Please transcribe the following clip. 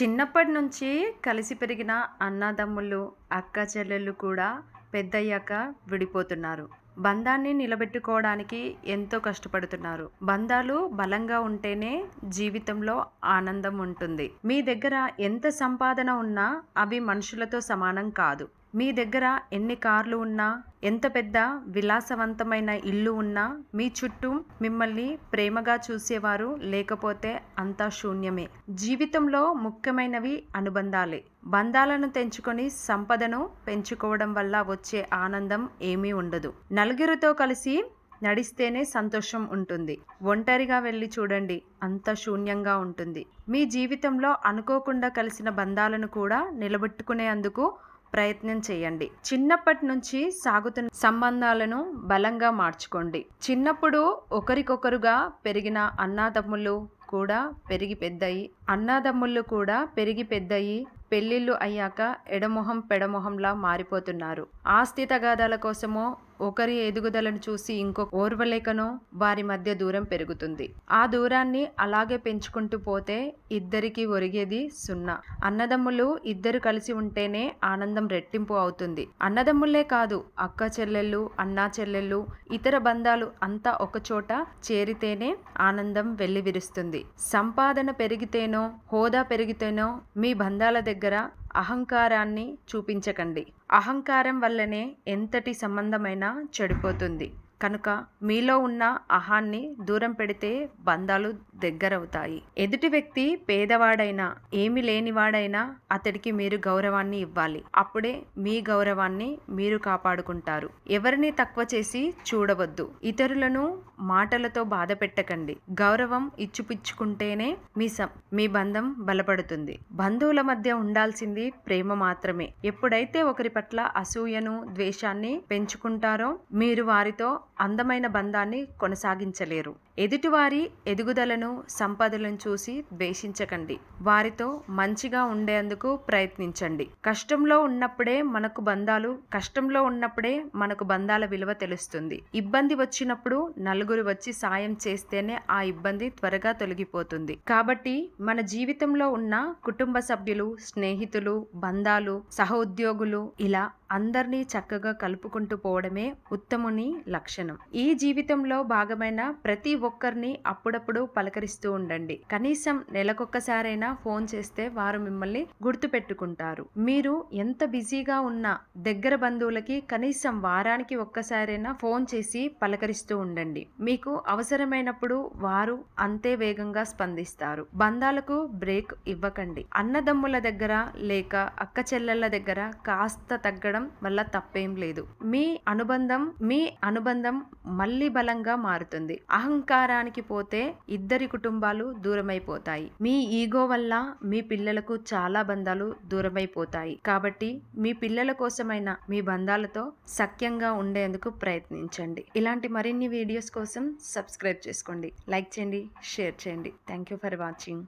చిన్నప్పటి నుంచి కలిసి పెరిగిన అన్నదమ్ములు అక్క చెల్లెళ్ళు కూడా పెద్దయ్యాక విడిపోతున్నారు. బంధాన్ని నిలబెట్టుకోవడానికి ఎంతో కష్టపడుతున్నారు. బంధాలు బలంగా ఉంటేనే జీవితంలో ఆనందం ఉంటుంది. మీ దగ్గర ఎంత సంపాదన ఉన్నా అవి మనుషులతో సమానం కాదు. మీ దగ్గర ఎన్ని కార్లు ఉన్నా ఎంత పెద్ద విలాసవంతమైన ఇల్లు ఉన్నా మీ చుట్టూ మిమ్మల్ని ప్రేమగా చూసేవారు లేకపోతే అంతా శూన్యమే. జీవితంలో ముఖ్యమైనవి అనుబంధాలే. బంధాలను తెంచుకొని సంపదను పెంచుకోవడం వల్ల వచ్చే ఆనందం ఏమీ ఉండదు. నలుగురితో కలిసి నడిస్తేనే సంతోషం ఉంటుంది. ఒంటరిగా వెళ్ళి చూడండి అంత శూన్యంగా ఉంటుంది. మీ జీవితంలో అనుకోకుండా కలిసిన బంధాలను కూడా నిలబెట్టుకునేందుకు ప్రయత్నం చేయండి. చిన్నప్పటి నుంచి సాగుతున్న సంబంధాలను బలంగా మార్చుకోండి. చిన్నప్పుడు ఒకరికొకరుగా పెరిగిన అన్నాదమ్ములు కూడా పెరిగి పెద్దయి అన్నాదమ్ముళ్ళు కూడా పెరిగి పెద్దయి పెళ్ళిళ్ళు అయ్యాక ఎడమొహం పెడమొహంలా మారిపోతున్నారు. ఆస్తి తగాదాల కోసమో ఒకరి ఎదుగుదలను చూసి ఇంకొక ఓర్వలేకనో వారి మధ్య దూరం పెరుగుతుంది. ఆ దూరాన్ని అలాగే పెంచుకుంటూ పోతే ఇద్దరికి ఒరిగేది సున్నా. అన్నదమ్ములు ఇద్దరు కలిసి ఉంటేనే ఆనందం రెట్టింపు అవుతుంది. అన్నదమ్ములే కాదు అక్క చెల్లెళ్ళు అన్నా చెల్లెళ్ళు ఇతర బంధాలు అంతా ఒకచోట చేరితేనే ఆనందం వెల్లివిరుస్తుంది. సంపాదన పెరిగితేనో హోదా పెరిగితేనో మీ బంధాల దగ్గర దగ్గర అహంకారాన్ని చూపించకండి. అహంకారం వల్లనే ఎంతటి సంబంధమైనా చెడిపోతుంది. కనుక మీలో ఉన్న అహాన్ని దూరం పెడితే బంధాలు దగ్గరవుతాయి. ఎదుటి వ్యక్తి పేదవాడైనా ఏమి లేనివాడైనా అతడికి మీరు గౌరవాన్ని ఇవ్వాలి. అప్పుడే మీ గౌరవాన్ని మీరు కాపాడుకుంటారు. ఎవరిని తక్కువ చేసి చూడవద్దు. ఇతరులను మాటలతో బాధ పెట్టకండి. గౌరవం ఇచ్చిపుచ్చుకుంటేనే మీ సం మీ బంధం బలపడుతుంది. బంధువుల మధ్య ఉండాల్సింది ప్రేమ మాత్రమే. ఎప్పుడైతే ఒకరి పట్ల అసూయను ద్వేషాన్ని పెంచుకుంటారో మీరు వారితో అందమైన బంధాన్ని కొనసాగించలేరు. ఎదుటివారి ఎదుగుదలను సంపదలను చూసి ద్వేషించకండి. వారితో మంచిగా ఉండేందుకు ప్రయత్నించండి. కష్టంలో ఉన్నప్పుడే మనకు బంధాలు కష్టంలో ఉన్నప్పుడే మనకు బంధాల విలువ తెలుస్తుంది. ఇబ్బంది వచ్చినప్పుడు నలుగురు వచ్చి సాయం చేస్తేనే ఆ ఇబ్బంది త్వరగా తొలగిపోతుంది. కాబట్టి మన జీవితంలో ఉన్న కుటుంబ సభ్యులు స్నేహితులు బంధాలు సహోద్యోగులు ఇలా అందరినీ చక్కగా కలుపుకుంటూ పోవడమే ఉత్తముని లక్షణం. ఈ జీవితంలో భాగమైన ప్రతి ఒక్కరిని అప్పుడప్పుడు పలకరిస్తూ ఉండండి. కనీసం నెలకొక్కసారైనా ఫోన్ చేస్తే వారు మిమ్మల్ని గుర్తు పెట్టుకుంటారు మీరు ఎంత బిజీగా ఉన్నా దగ్గర బంధువులకి కనీసం వారానికి ఒక్కసారైనా ఫోన్ చేసి పలకరిస్తూ ఉండండి. మీకు అవసరమైనప్పుడు వారు అంతే వేగంగా స్పందిస్తారు. బంధాలకు బ్రేక్ ఇవ్వకండి. అన్నదమ్ముల దగ్గర లేక అక్క చెల్లెళ్ళ దగ్గర కాస్త తగ్గడం వల్ల తప్పేం లేదు. మీ అనుబంధం మీ అనుబంధం మళ్ళీ బలంగా మారుతుంది. అహంకారానికి పోతే ఇద్దరి కుటుంబాలు దూరమైపోతాయి. మీ ఈగో వల్ల మీ పిల్లలకు చాలా బంధాలు దూరమైపోతాయి. కాబట్టి మీ పిల్లల కోసమైన మీ బంధాలతో సఖ్యంగా ఉండేందుకు ప్రయత్నించండి. ఇలాంటి మరిన్ని వీడియోస్ కోసం సబ్స్క్రైబ్ చేసుకోండి. లైక్ చేయండి షేర్ చేయండి. Thank you for watching.